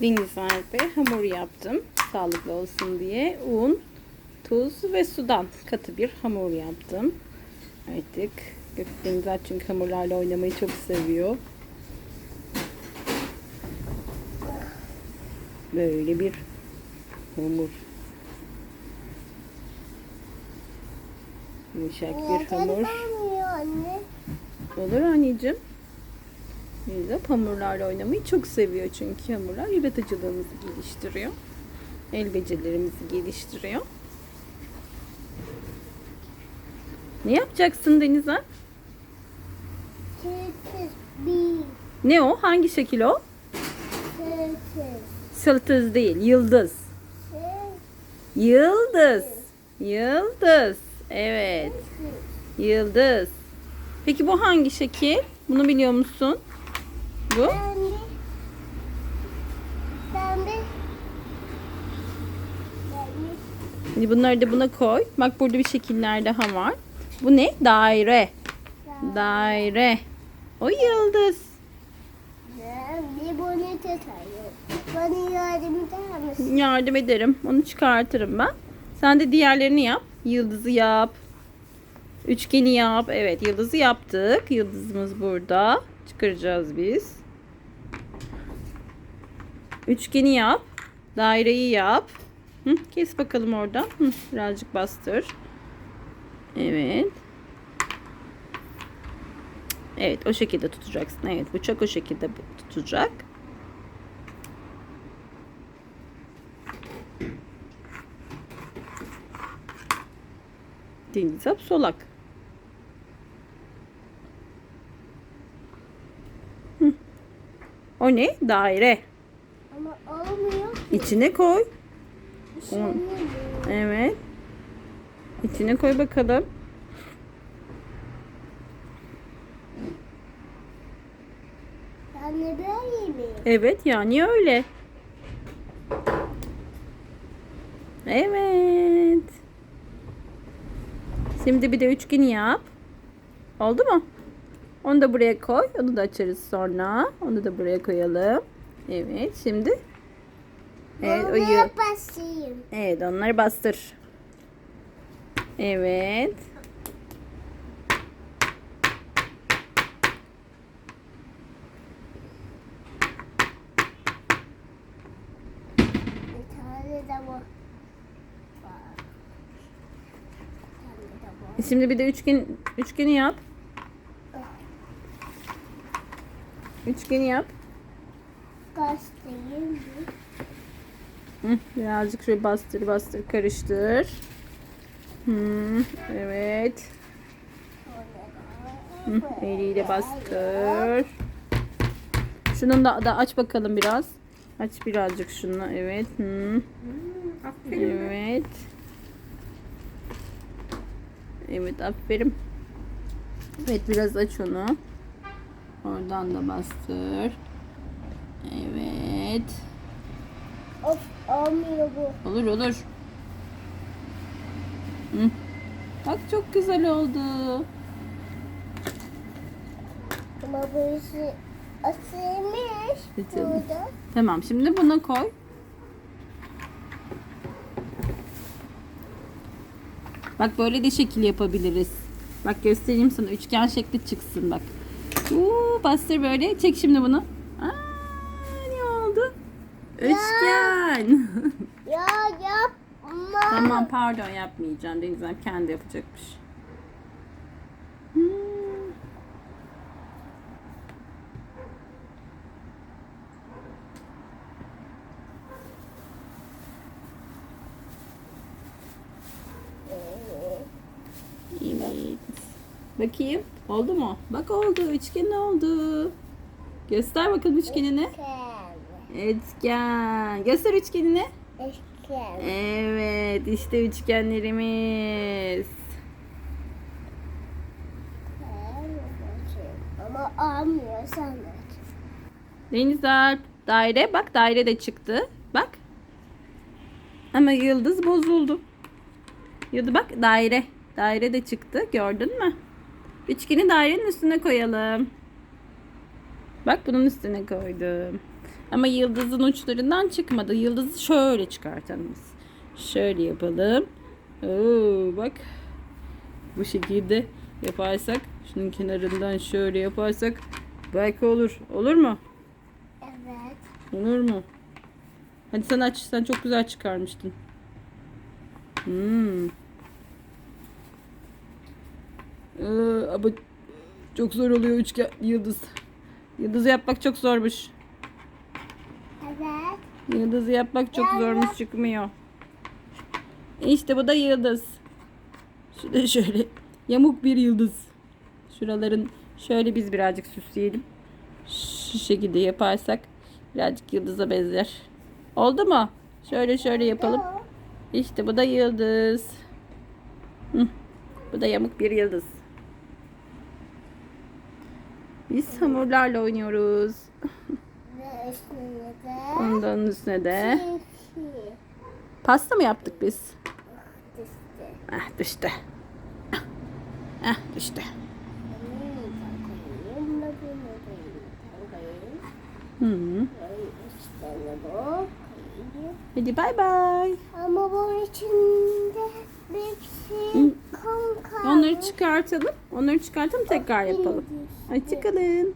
Deniz Alp'e hamur yaptım. Sağlıklı olsun diye. Un, tuz ve sudan katı bir hamur yaptım. Artık Deniz Alp çünkü hamurlarla oynamayı çok seviyor. Böyle bir hamur. Yumuşak bir hamur. Olur anneciğim. Neyse hamurlarla oynamayı çok seviyor çünkü hamurlar yaratıcılığımızı geliştiriyor. El becerilerimizi geliştiriyor. Ne yapacaksın Deniz'e? Ne o? Hangi şekil o? Sıltız değil, yıldız. Yıldız. Yıldız. Evet. Yıldız. Peki bu hangi şekil? Bunu biliyor musun? Bu? Şimdi bunları da buna koy. Bak burada bir şekiller daha var. Bu ne? Daire. Daire. O yıldız. Bana yardım eder? Yardım ederim. Onu çıkartırım ben. Sen de diğerlerini yap. Yıldızı yap. Üçgeni yap. Evet yıldızı yaptık. Yıldızımız burada. Çıkaracağız biz. Üçgeni yap. Daireyi yap. Hı, kes bakalım oradan. Hı, birazcık bastır. Evet. Evet o şekilde tutacaksın. Evet bıçak o şekilde tutacak. Deniz hap solak. Hı. O ne? Daire. Ama olmuyor. İçine koy. Şimdi Evet. İçine koy bakalım. de böyle mi? Evet yani öyle. Evet. Şimdi bir de üçgeni yap. Oldu mu? Onu da buraya koy. Onu da açarız sonra. Onu da buraya koyalım. Evet şimdi. Evet o yı- Onlara basayım. Evet onları bastır. Evet. Bu. Şimdi bir de üçgen üçgeni yap. Üçgeni yap. Gazeteyim? Hı, birazcık şöyle bastır bastır karıştır. Hı, evet. Hı, eliyle bastır. Şunun da, da aç bakalım biraz. Aç birazcık şunu. Evet. Hı. Evet. Evet aferin. Evet biraz aç onu. Oradan da bastır. Evet. Of olmuyor bu. Olur olur. Hı. Bak çok güzel oldu. Ama bu işi asılmış Açalım. burada. Tamam şimdi bunu koy. Bak böyle de şekil yapabiliriz. Bak göstereyim sana üçgen şekli çıksın bak. Uuu bastır böyle. Çek şimdi bunu. Üçgen. Ya yapma. tamam pardon yapmayacağım. Denizem kendi yapacakmış. Hmm. Evet. Bakayım. Oldu mu? Bak oldu. Üçgen oldu. Göster bakalım üçgenini. Eşken. Üçgen. Göster üçgenini. Eşken. Evet. işte üçgenlerimiz. Ama almıyor sanat. Deniz Alp. Daire. Bak daire de çıktı. Bak. Ama yıldız bozuldu. Yıldız bak daire. Daire de çıktı. Gördün mü? Üçgeni dairenin üstüne koyalım. Bak bunun üstüne koydum. Ama yıldızın uçlarından çıkmadı. Yıldızı şöyle çıkartalım. Şöyle yapalım. Oo, bak. Bu şekilde yaparsak şunun kenarından şöyle yaparsak belki olur. Olur mu? Evet. Olur mu? Hadi sen aç. Sen çok güzel çıkarmıştın. Hmm. Ee, ama çok zor oluyor üçgen yıldız. Yıldız yapmak çok zormuş. Yıldızı yapmak çok zormuş çıkmıyor. İşte bu da yıldız. Şu da şöyle yamuk bir yıldız. Şuraların şöyle biz birazcık süsleyelim. Şu şekilde yaparsak birazcık yıldıza benzer. Oldu mu? Şöyle şöyle yapalım. İşte bu da yıldız. Hı. Bu da yamuk bir yıldız. Biz hamurlarla oynuyoruz. Ondan üstüne de pasta mı yaptık biz? Ah düştü. Ah, ah düştü. Koyayım. Hadi bay bay. Ama bu içinde bir şey. Onları çıkartalım. Onları çıkartalım tekrar yapalım. Hoşçakalın.